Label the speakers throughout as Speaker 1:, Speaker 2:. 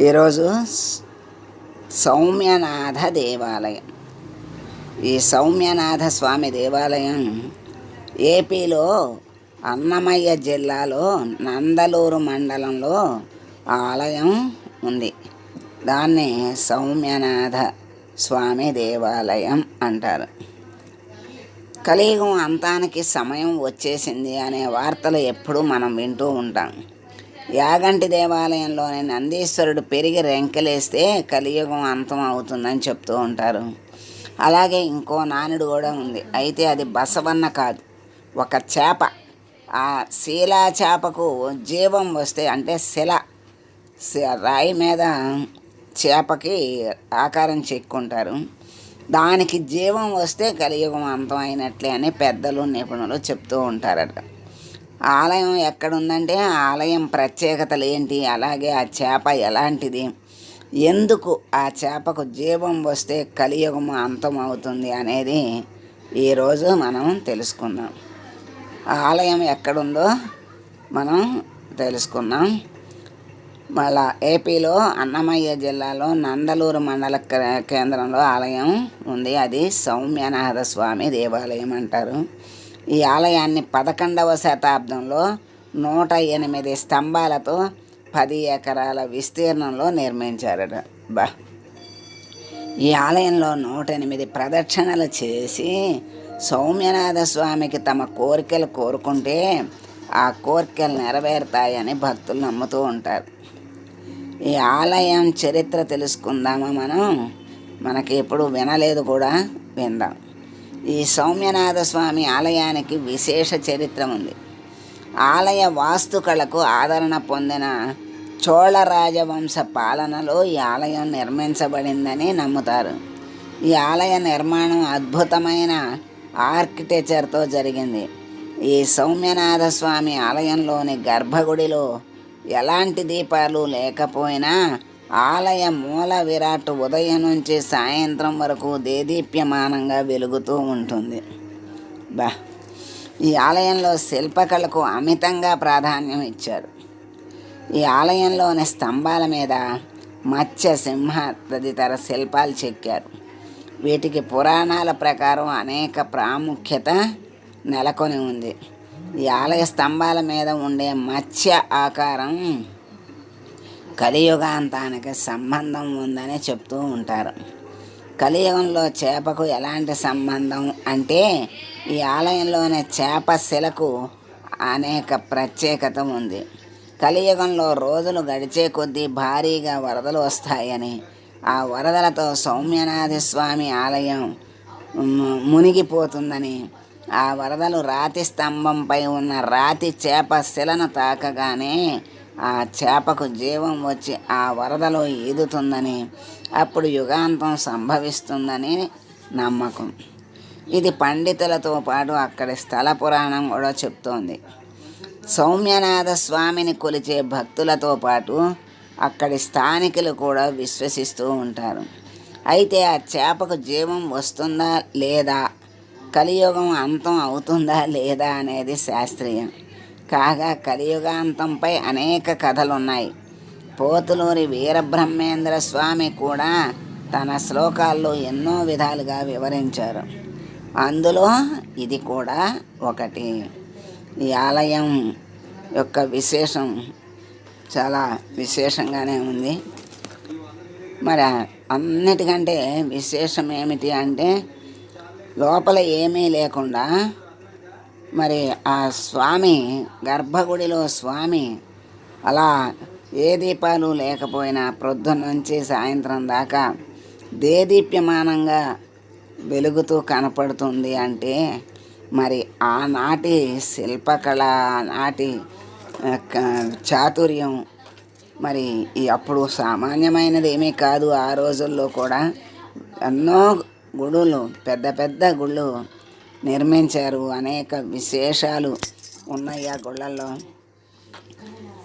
Speaker 1: ఈరోజు సౌమ్యనాథ దేవాలయం. ఈ సౌమ్యనాథ స్వామి దేవాలయం ఏపీలో అన్నమయ్య జిల్లాలో నందలూరు మండలంలో ఆలయం ఉంది. దాన్ని సౌమ్యనాథ స్వామి దేవాలయం అంటారు. కలియుగం అంతానికి సమయం వచ్చేసింది అనే వార్తలు ఎప్పుడూ మనం వింటూ ఉంటాం. యాగంటి దేవాలయంలోని నందీశ్వరుడు పెరిగి రెంకెలేస్తే కలియుగం అంతం అవుతుందని చెప్తూ ఉంటారు. అలాగే ఇంకో నానుడు కూడా ఉంది. అయితే అది బసవన్న కాదు. ఒక చేప. ఆ శీలా చేపకు జీవం వస్తే అంటే శిల. రాయి మీద చేపకి ఆకారం చెక్కుంటారు. దానికి జీవం వస్తే కలియుగం అంతం అయినట్లే అని పెద్దలు నిపుణులు చెప్తూ ఉంటారట. ఆలయం ఎక్కడుందంటే ఆలయం ప్రత్యేకతలు ఏంటి? అలాగే ఆ చేప ఎలాంటిది? ఎందుకు ఆ చేపకు జీవం వస్తే కలియుగం అంతం అవుతుంది అనేది ఈరోజు మనం తెలుసుకుందాం. ఆలయం ఎక్కడుందో మనం తెలుసుకుందాం. మళ్ళా ఏపీలో అన్నమయ్య జిల్లాలో నందలూరు మండల కేంద్రంలో ఆలయం ఉంది. అది సౌమ్యనాథ స్వామి దేవాలయం అంటారు. ఈ ఆలయాన్ని పదకొండవ శతాబ్దంలో నూట ఎనిమిది స్తంభాలతో పది ఎకరాల విస్తీర్ణంలో నిర్మించారట. బా. ఈ ఆలయంలో నూట ఎనిమిది ప్రదక్షిణలు చేసి సౌమ్యనాథ స్వామికి తమ కోరికలు కోరుకుంటే ఆ కోరికలు నెరవేరుతాయని భక్తులు నమ్ముతూ ఉంటారు. ఈ ఆలయం చరిత్ర తెలుసుకుందామా మనం? మనకి ఎప్పుడు వినలేదు కూడా విందాం. ఈ సౌమ్యనాథ స్వామి ఆలయానికి విశేష చరిత్ర ఉంది. ఆలయ వాస్తుకళకు ఆదరణ పొందిన చోళ రాజవంశ పాలనలో ఈ ఆలయం నిర్మించబడిందని నమ్ముతారు. ఈ ఆలయ నిర్మాణం అద్భుతమైన ఆర్కిటెక్చర్తో జరిగింది. ఈ సౌమ్యనాథ స్వామి ఆలయంలోని గర్భగుడిలో ఎలాంటి దీపాలు లేకపోయినా ఆలయ మూల విరాట్ ఉదయం నుంచి సాయంత్రం వరకు దేదీప్యమానంగా వెలుగుతూ ఉంటుంది. బా ఈ ఆలయంలో శిల్పకళకు అమితంగా ప్రాధాన్యం ఇచ్చారు. ఈ ఆలయంలోని స్తంభాల మీద మత్స్య సింహ తదితర శిల్పాలు చెక్కారు. వీటికి పురాణాల ప్రకారం అనేక ప్రాముఖ్యత నెలకొని ఉంది. ఈ ఆలయ స్తంభాల మీద ఉండే మత్స్య ఆకారం కలియుగాంతానికి సంబంధం ఉందని చెప్తూ ఉంటారు. కలియుగంలో చేపకు ఎలాంటి సంబంధం అంటే ఈ ఆలయంలోని చేప శిలకు అనేక ప్రత్యేకత ఉంది. కలియుగంలో రోజులు గడిచే కొద్దీ భారీగా వరదలు వస్తాయని ఆ వరదలతో సౌమ్యనాథ స్వామి ఆలయం మునిగిపోతుందని ఆ వరదలు రాతి స్తంభంపై ఉన్న రాతి చేప శిలను తాకగానే ఆ చేపకు జీవం వచ్చి ఆ వరదలో ఈదుతుందని అప్పుడు యుగాంతం సంభవిస్తుందని నమ్మకం. ఇది పండితులతో పాటు అక్కడి స్థల పురాణం కూడా చెప్తోంది. సౌమ్యనాథ స్వామిని కొలిచే భక్తులతో పాటు అక్కడి స్థానికులు కూడా విశ్వసిస్తూ ఉంటారు. అయితే ఆ చేపకు జీవం వస్తుందా లేదా కలియుగం అంతం అవుతుందా లేదా అనేది శాస్త్రీయం. కాగా కలియుగాంతంపై అనేక కథలున్నాయి. పోతులూరి వీరబ్రహ్మేంద్ర స్వామి కూడా తన శ్లోకాల్లో ఎన్నో విధాలుగా వివరించారు. అందులో ఇది కూడా ఒకటి. ఈ ఆలయం యొక్క విశేషం చాలా విశేషంగానే ఉంది. మరి అన్నిటికంటే విశేషం ఏమిటి అంటే లోపల ఏమీ లేకుండా మరి ఆ స్వామి గర్భగుడిలో స్వామి అలా ఏ దీపాలు లేకపోయినా ప్రొద్దున నుంచి సాయంత్రం దాకా దేదీప్యమానంగా వెలుగుతూ కనపడుతుంది అంటే మరి ఆనాటి శిల్పకళ నాటి చాతుర్యం మరి అప్పుడు సామాన్యమైనది ఏమీ కాదు. ఆ రోజుల్లో కూడా ఎన్నో గుడులు పెద్ద పెద్ద గుళ్ళు నిర్మించారు. అనేక విశేషాలు ఉన్నాయి ఆ గుళ్ళల్లో.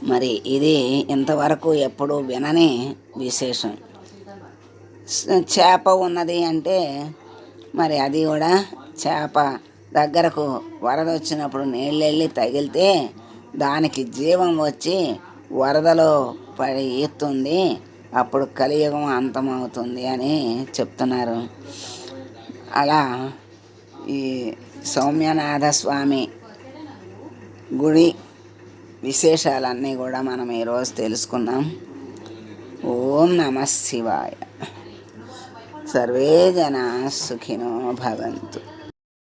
Speaker 1: మరి ఇది ఇంతవరకు ఎప్పుడు వినని విశేషం. చేప ఉన్నది అంటే మరి అది కూడా చేప. దగ్గరకు వరద వచ్చినప్పుడు నీళ్ళు వెళ్ళి తగిలితే దానికి జీవం వచ్చి వరదలో పడి ఈస్తుంది అప్పుడు కలియుగం అంతమవుతుంది అని చెప్తున్నారు. అలా ఈ సౌమ్యనాథ స్వామి గుడి విశేషాలన్నీ కూడా మనం ఈరోజు తెలుసుకున్నాం. ఓం నమ శివాయ. సర్వే జనా సుఖినో భవంతు.